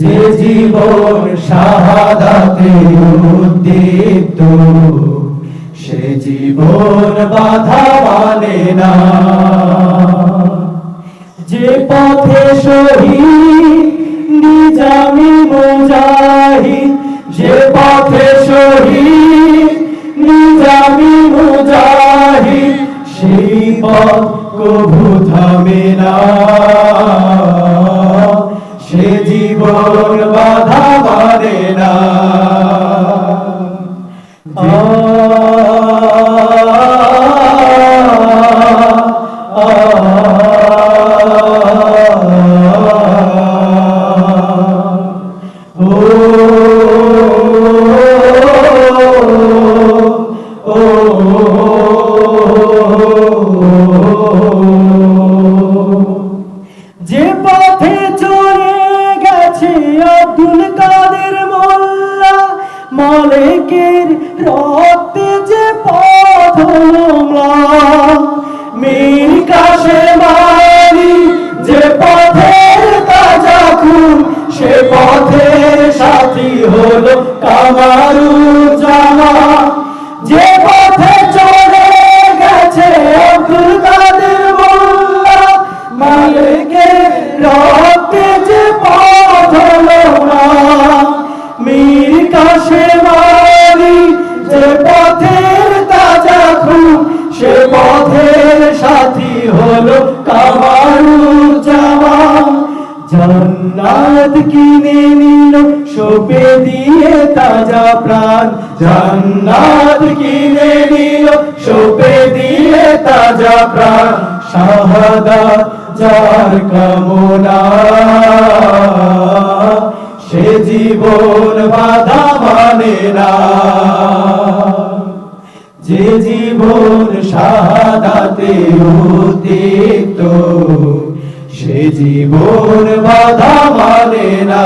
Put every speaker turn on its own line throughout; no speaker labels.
যে জীবন শাহাদাতে উদ্দীপ্ত, সে জীবন বাধা মানে না। যে পথে শহীদ, নিজামি মুজাহিদ, যে পথে শহীদ, নিজামি মুজাহিদ, সেই পথ কভু থামে না। মালিকের রক্তে যে পথ মিল কাশে মারি যে পথের তাজা খুন, সে পথের সাথী হলো কামারুজ্জামা দিয়ে তাজা প্রাণ। জান্নাত কিনে নিল সোপে দিয়ে তাজা প্রাণ। শাহাদাত যার কামনা, সে জীবন বাধা মানে না। যে জীবন শাহাদাতে উদ্দীপ্ত, সে জীবন বাধা মানে না।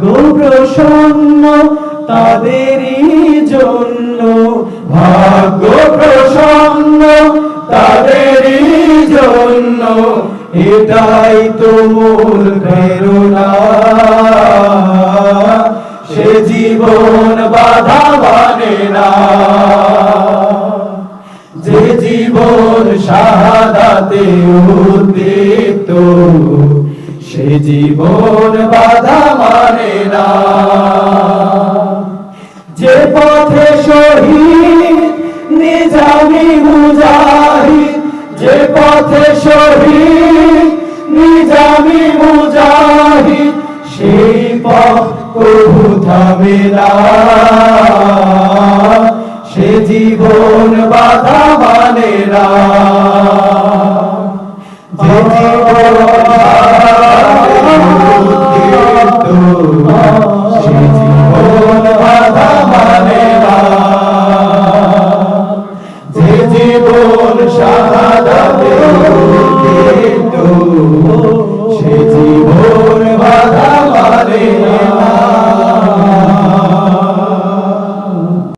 ভাগ্য প্রসন্ন তাদেরই জন্য ভাগ্য প্রসন্ন তাদেরই জন্য, এটাই তো মূল প্রেরণা। সে জীবন বাধা মানে না। যে জীবন শাহাদাতে উদ্দীপ্ত, সে জীবন বাধা মানে না যে পথে শহীদ, নিজামি যে পথে শহীদ, নিজামি মুজাহিদ। সেই পথ কবু থামে না। সে জীবন বাধা মানে না।